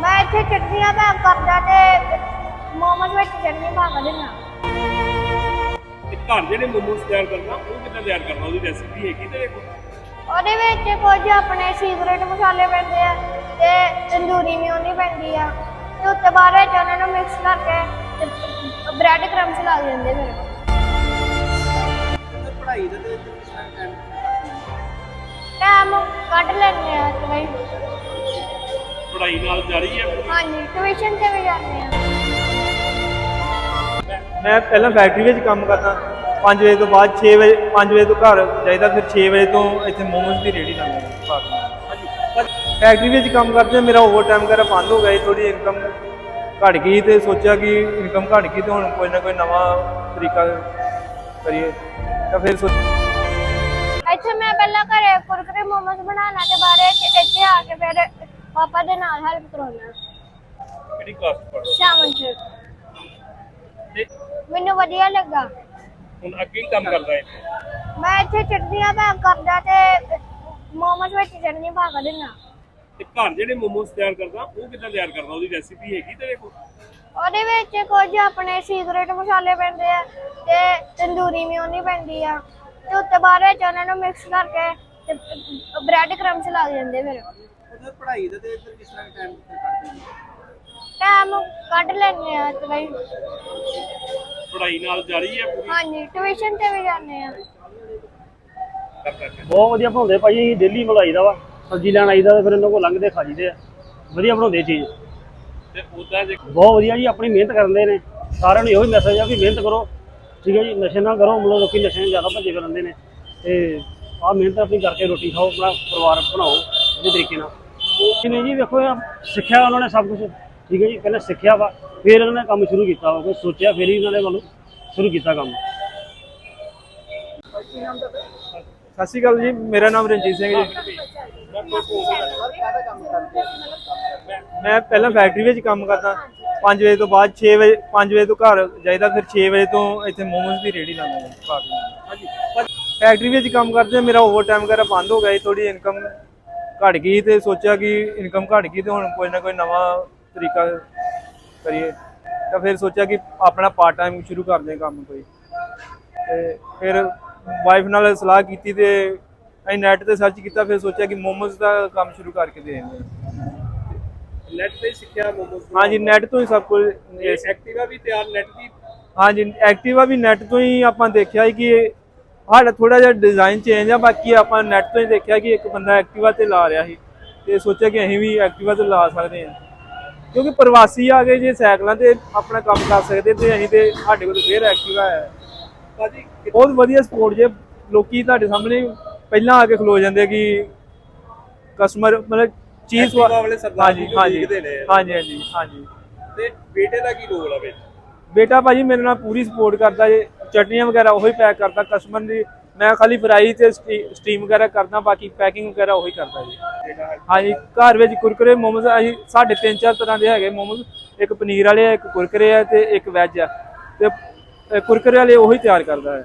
ਮੈਂ ਇੱਥੇ ਚਟਨੀਆਂ ਪੈਕ ਕਰਦਾ ਤੇ ਮੋਮੋਸ ਵਿੱਚ ਚਟਨੀ ਪਾ ਕੇ ਦਿੰਦਾ ਤੇ ਘਰ ਜਿਹੜੇ ਮੋਮੋਸ ਤਿਆਰ ਕਰਨਾ ਉਹ ਕਿੱਦਾਂ ਤਿਆਰ ਕਰਨਾ? ਉਹਦੀ ਰੈਸਿਪੀ ਹੈਗੀ ਤੇਰੇ ਕੋਲ ਉਹਦੇ ਵਿੱਚ ਕੁਝ ਆਪਣੇ ਸੀਕ੍ਰੇਟ ਮਸਾਲੇ ਪੈਂਦੇ ਆ ਤੇ ਤੰਦੂਰੀ ਮਿਉਨੀ ਪੈਂਦੀ ਆ। ਤੇ ਉੱਤੇ ਬਾਅਦ ਵਿੱਚ ਉਹਨਾਂ ਨੂੰ ਮਿਕਸ ਕਰਕੇ ਤੇ ਬ੍ਰੈਡ ਕ੍ਰੰਬਸ ਲਾ ਦਿੰਦੇ ਫਿਰ ਪੜ੍ਹਾਈ ਦਾ ਤੇ ਕਿਸ ਤਰ੍ਹਾਂ ਟਾਈਮ ਪੜ੍ਹਾਈ ਨਾਲ ਜਾਰੀ ਹੈ? ਹਾਂਜੀ ਟਿਊਸ਼ਨ ਤੇ ਵੀ ਜਾਂਦੇ ਆ ਮੈਂ ਪਹਿਲਾਂ ਫੈਕਟਰੀ ਵਿੱਚ ਕੰਮ ਕਰਦਾ। 5 ਵਜੇ ਤੋਂ ਬਾਅਦ 6 ਵਜੇ 5 ਵਜੇ ਤੋਂ ਘਰ ਜਾਈਦਾ ਫਿਰ 6 ਵਜੇ ਤੋਂ ਇੱਥੇ ਮੋਮੋਸ ਦੀ ਰੇੜੀ ਲਾਉਂਦਾ ਫੈਕਟਰੀ ਵਿੱਚ ਕੰਮ ਕਰਦੇ ਮੇਰਾ ਓਵਰ ਟਾਈਮ ਵਗੈਰਾ ਬੰਦ ਹੋ ਗਿਆ ਥੋੜੀ ਇਨਕਮ ਘਟ ਗਈ ਤੇ ਸੋਚਿਆ ਕਿ ਇਨਕਮ ਘਟ ਗਈ ਤੇ ਹੁਣ ਕੋਈ ਨਾ ਕੋਈ ਨਵਾਂ ਤਰੀਕਾ ਕਰੀਏ। ਤਾਂ ਫਿਰ ਸੋਚ ਇੱਥੇ ਮੈਂ ਪਹਿਲਾਂ ਘਰੇ ਕੁਰਕਰੇ ਮੋਮੋਸ ਬਣਾਉਣਾ ਤੇ ਵਿੱਚ ਇੱਥੇ ਆ ਕੇ ਫਿਰ ਪਾਪਾ ਦੇ ਨਾਲ ਹੈਲਪ ਕਰਾਉਣਾ। ਕਿਹੜੀ ਕਾਸਟ ਪੜ੍ਹ ਸ਼ਾਮਨ ਤੇ ਮੈਨੂੰ ਵਧੀਆ ਲੱਗਾ। ਹੁਣ ਅੱਗੇ ਕੰਮ ਕਰਦਾ ਹੈ ਮੈਂ ਇੱਥੇ ਚਟਨੀਆਂ ਪੈਕ ਕਰਦਾ ਤੇ ਮੋਮੋਸ ਵਿੱਚ ਚਟਨੀ ਪਾ ਕੇ ਦਿੰਦਾ। ਤੇ ਘਰ ਜਿਹੜੇ ਮੋਮੋਸ ਤਿਆਰ ਕਰਦਾ ਉਹ ਕਿੱਦਾਂ ਤਿਆਰ ਕਰਨਾ ਉਹਦੀ ਰੈਸਿਪੀ ਹੈਗੀ ਤੇਰੇ ਕੋਲ ਉਹਦੇ ਵਿੱਚ ਕੁਝ ਆਪਣੇ ਸੀਕ੍ਰੇਟ ਮਸਾਲੇ ਪੈਂਦੇ ਆ ਤੇ ਤੰਦੂਰੀ ਮਿਉਨੀ ਪੈਂਦੀ ਆ। ਤੇ ਉੱਤੇ ਬਾਅਦ ਵਿੱਚ ਉਹਨਾਂ ਨੂੰ ਮਿਕਸ ਕਰਕੇ ਤੇ ਬ੍ਰੈਡ ਕ੍ਰੰਬਸ ਲਾ ਦਿੰਦੇ ਫਿਰ। ਉਹਦਾ ਪੜ੍ਹਾਈ ਦਾ ਤੇ ਇੱਧਰ ਕਿਸ ਤਰ੍ਹਾਂ ਟਾਈਮ ਕੱਢਦੇ ਟਾਈਮ ਕੱਢ ਲੈਂਦੇ ਆ ਤੇ ਬਈ ਪੜ੍ਹਾਈ ਨਾਲ ਜਾਰੀ ਹੈ ਪੂਰੀ? ਹਾਂਜੀ ਟਿਊਸ਼ਨ ਤੇ ਵੀ ਜਾਂਦੇ ਆ ਬਹੁਤ ਵਧੀਆ ਬਣਾਉਂਦੇ ਭਾਜੀ ਡੇਲੀ ਬਣਾਈਦਾ ਵਾ। ਸਬਜ਼ੀ ਲੈਣ ਆਈਦਾ ਤੇ ਫਿਰ ਇਹਨਾਂ ਕੋਲ ਲੰਘਦੇ ਖਾ ਜੀਦੇ ਆ। ਵਧੀਆ ਬਣਾਉਂਦੇ ਚੀਜ਼। ਤੇ ਉਦਾਂ ਜੇ ਬਹੁਤ ਵਧੀਆ ਜੀ ਆਪਣੀ ਮਿਹਨਤ ਕਰਦੇ ਨੇ। ਸਾਰਿਆਂ ਨੂੰ ਇਹੋ ਹੀ ਮੈਸੇਜ ਆ ਕਿ ਮਿਹਨਤ ਕਰੋ। ਠੀਕ ਹੈ ਜੀ ਨਸ਼ੇ ਨਾ ਕਰੋ ਮਤਲਬ ਲੋਕੀ ਨਸ਼ੇ ਨੂੰ ਜ਼ਿਆਦਾ ਭੱਜੇ ਫਿਰਦੇ ਨੇ। ਤੇ ਆਹ ਮਿਹਨਤ ਆਪਣੀ ਕਰਕੇ ਰੋਟੀ ਖਾਓ ਆਪਣਾ ਪਰਿਵਾਰ ਬਣਾਓ ਵਧੀਆ ਤਰੀਕੇ ਨਾਲ। ਜਿਵੇਂ ਜੀ ਵੇਖੋ ਸਿੱਖਿਆ ਉਹਨਾਂ ਨੇ ਸਭ ਕੁਝ ਠੀਕ ਹੈ ਜੀ ਪਹਿਲਾਂ ਸਿੱਖਿਆ ਵਾ ਫਿਰ ਇਹਨਾਂ ਨੇ ਕੰਮ ਸ਼ੁਰੂ ਕੀਤਾ ਵਾ ਕੋਈ ਸੋਚਿਆ ਫਿਰ ਹੀ ਇਹਨਾਂ ਨੇ ਮਤਲਬ ਸ਼ੁਰੂ ਕੀਤਾ ਕੰਮ। ਸਤਿ ਸ਼੍ਰੀ ਅਕਾਲ ਜੀ ਮੇਰਾ ਨਾਮ ਰਣਜੀਤ ਸਿੰਘ ਜੀ। ਮੈਂ ਪਹਿਲਾਂ ਫੈਕਟਰੀ ਵਿੱਚ ਕੰਮ ਕਰਦਾ 5 ਵਜੇ ਤੋਂ ਬਾਅਦ 6 ਵਜੇ 5 ਵਜੇ ਤੋਂ ਘਰ ਜਾਈਦਾ ਫਿਰ 6 ਵਜੇ ਤੋਂ ਇੱਥੇ ਮੋਮੋਸ ਦੀ ਰੇੜੀ ਲਾਉਂਦਾ ਹਾਂਜੀ। ਫੈਕਟਰੀ ਵਿੱਚ ਕੰਮ ਕਰਦੇ ਮੇਰਾ ਓਵਰ ਟਾਈਮ ਵਗੈਰਾ ਬੰਦ ਹੋ ਗਿਆ ਥੋੜੀ ਇਨਕਮ ਘਟ ਗਈ ਤੇ ਸੋਚਿਆ ਕਿ ਇਨਕਮ ਘਟ ਗਈ ਤੇ ਹੁਣ ਕੋਈ ਨਾ ਕੋਈ ਨਵਾਂ ਤਰੀਕਾ ਕਰੀਏ। ਤਾਂ ਫਿਰ ਸੋਚਿਆ ਕਿ ਆਪਣਾ ਪਾਰਟ ਟਾਈਮ ਸ਼ੁਰੂ ਕਰਦੇ ਹਾਂ ਕੰਮ ਕੋਈ। ਤੇ ਫਿਰ ਵਾਈਫ ਨਾਲ ਸਲਾਹ ਕੀਤੀ ਤੇ ਅਸੀਂ ਨੈਟ ਤੇ ਸਰਚ ਕੀਤਾ ਫਿਰ ਸੋਚਿਆ ਕਿ ਮੋਮੋਸ ਦਾ ਕੰਮ ਸ਼ੁਰੂ ਕਰਕੇ ਦੇ ਦਿੰਦੇ ਨੈਟ ਤੇ ਸਿੱਖਿਆ ਮੋਮੋਸ ਹਾਂਜੀ ਨੈਟ ਤੋਂ ਹੀ ਸਭ ਕੁਝ ਐਕਟਿਵਾ ਵੀ ਤਿਆਰ ਨੈਟ ਦੀ? ਹਾਂਜੀ ਐਕਟਿਵਾ ਵੀ ਨੈਟ ਤੋਂ ਹੀ ਆਪਾਂ ਦੇਖਿਆ ਕਿ ਇਹ ਸਾਡਾ ਥੋੜਾ ਜਿਹਾ ਡਿਜ਼ਾਈਨ ਚੇਂਜ ਆ ਬਾਕੀ ਆਪਾਂ ਨੈਟ ਤੋਂ ਹੀ ਦੇਖਿਆ ਕਿ ਇੱਕ ਬੰਦਾ ਐਕਟਿਵਾ ਤੇ ਲਾ ਰਿਹਾ ਸੀ ਤੇ ਸੋਚਿਆ ਕਿ ਅਸੀਂ ਵੀ ਐਕਟਿਵਾ ਤੇ ਲਾ ਸਕਦੇ ਹਾਂ। ਕਿਉਂਕਿ ਪ੍ਰਵਾਸੀ ਆ ਗਏ ਜੇ ਸਾਈਕਲਾਂ ਤੇ ਆਪਣਾ ਕੰਮ ਕਰ ਸਕਦੇ ਤੇ ਅਸੀਂ ਤੇ ਸਾਡੇ ਕੋਲ ਫੇਰ ਐਕਟਿਵਾ ਹੈ। ਭਾਜੀ ਬਹੁਤ ਵਧੀਆ ਸਪੋਰਟ ਜੇ ਲੋਕੀ ਤੁਹਾਡੇ ਸਾਹਮਣੇ ਪਹਿਲਾਂ ਆ ਕੇ ਖਲੋ ਜਾਂਦੇ ਕਿ ਕਸਟਮਰ ਮਤਲਬ ਚੀਜ਼ ਵਾਲੇ ਸਰਦਾਰ ਹਾਂਜੀ ਜੀ ਹਾਂਜੀ। ਹਾਂਜੀ ਹਾਂਜੀ ਹਾਂਜੀ। ਤੇ ਬੇਟੇ ਦਾ ਕੀ ਰੋਲ ਆ ਵਿੱਚ ਬੇਟਾ ਭਾਜੀ ਮੇਰੇ ਨਾਲ ਪੂਰੀ ਸਪੋਰਟ ਕਰਦਾ ਜੇ। ਚਟਨੀਆਂ ਵਗੈਰਾ ਉਹੀ ਪੈਕ ਕਰਦਾ ਕਸਟਮਰ ਦੀ ਮੈਂ ਖਾਲੀ ਫਰਾਈ ਤੇ ਸਟੀਮ ਵਗੈਰਾ ਕਰਦਾ, ਬਾਕੀ ਪੈਕਿੰਗ ਵਗੈਰਾ ਉਹੀ ਕਰਦਾ ਜੀ। ਹਾਂਜੀ, ਘਰ ਵਿੱਚ ਕੁਰਕਰੇ, ਮੋਮੋਸ, ਅਸੀਂ ਸਾਡੇ ਤਿੰਨ ਚਾਰ ਤਰ੍ਹਾਂ ਦੇ ਹੈਗੇ ਮੋਮੋਸ, ਇੱਕ ਪਨੀਰ ਵਾਲੇ ਆ, ਇੱਕ ਕੁਰਕਰੇ ਆ ਤੇ ਇੱਕ ਵੈਜ ਆ। ਤੇ ਕੁਰਕਰੇ ਵਾਲੇ ਉਹੀ ਤਿਆਰ ਕਰਦਾ ਹੈ।